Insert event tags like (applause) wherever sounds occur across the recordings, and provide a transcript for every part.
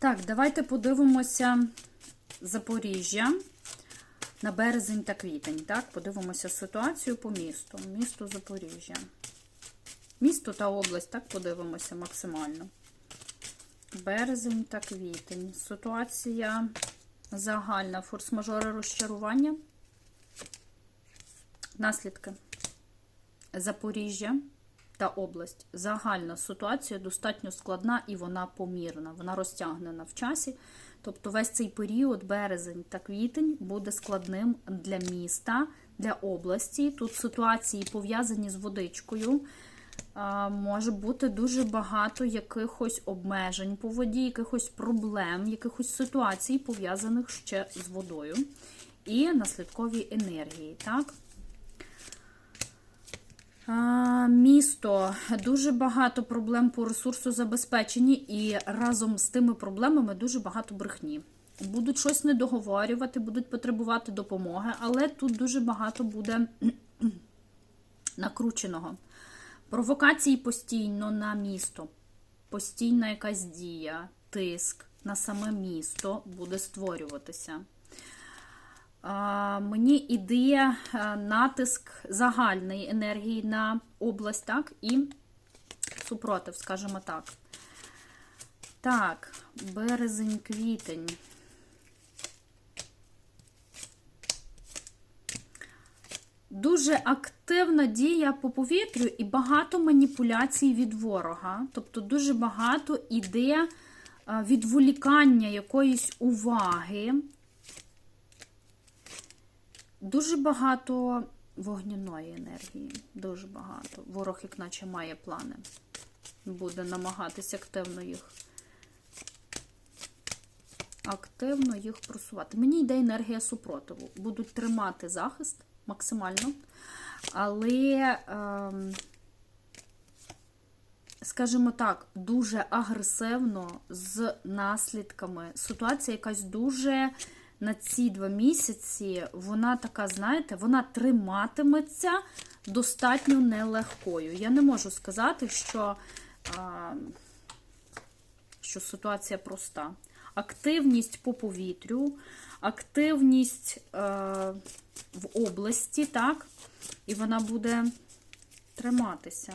Так, давайте подивимося Запоріжжя на березень та квітень. Так, подивимося ситуацію по місту. Місто Запоріжжя. Місто та область, так, подивимося максимально. Березень та квітень. Ситуація загальна. Форс-мажори розчарування. Наслідки. Запоріжжя та область. Загальна ситуація достатньо складна і вона помірна, вона розтягнена в часі. Тобто весь цей період, березень та квітень, буде складним для міста, для області. Тут ситуації пов'язані з водичкою. Може бути дуже багато якихось обмежень по воді, якихось проблем, якихось ситуацій, пов'язаних ще з водою. І наслідкові енергії. так? Місто дуже багато проблем по ресурсозабезпеченні, і разом з тими проблемами дуже багато брехні. Будуть щось не договорювати, будуть потребувати допомоги, але тут дуже багато буде (clears throat) накрученого. Провокації постійно на місто, постійна якась дія, тиск на саме місто буде створюватися. Мені ідея натиск загальної енергії на область, так, і супротив, скажімо так. Так, березень, квітень. Дуже активна дія по повітрю і багато маніпуляцій від ворога. Тобто дуже багато іде відволікання якоїсь уваги. Дуже багато вогняної енергії. Дуже багато. Ворог, як наче, має плани. Буде намагатися активно їх активно їх просувати. Мені йде енергія супротиву. Будуть тримати захист максимально. Але, ем, скажімо так, дуже агресивно з наслідками. Ситуація якась дуже на ці два місяці, вона така, знаєте, вона триматиметься достатньо нелегкою. Я не можу сказати, що, а, що ситуація проста. Активність по повітрю, активність е, в області, так, і вона буде триматися.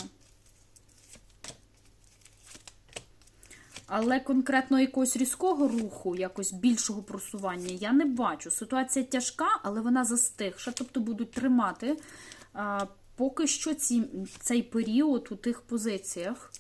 Але конкретно якогось різкого руху, якось більшого просування, я не бачу. Ситуація тяжка, але вона застигша, тобто будуть тримати а, поки що ці, цей період у тих позиціях.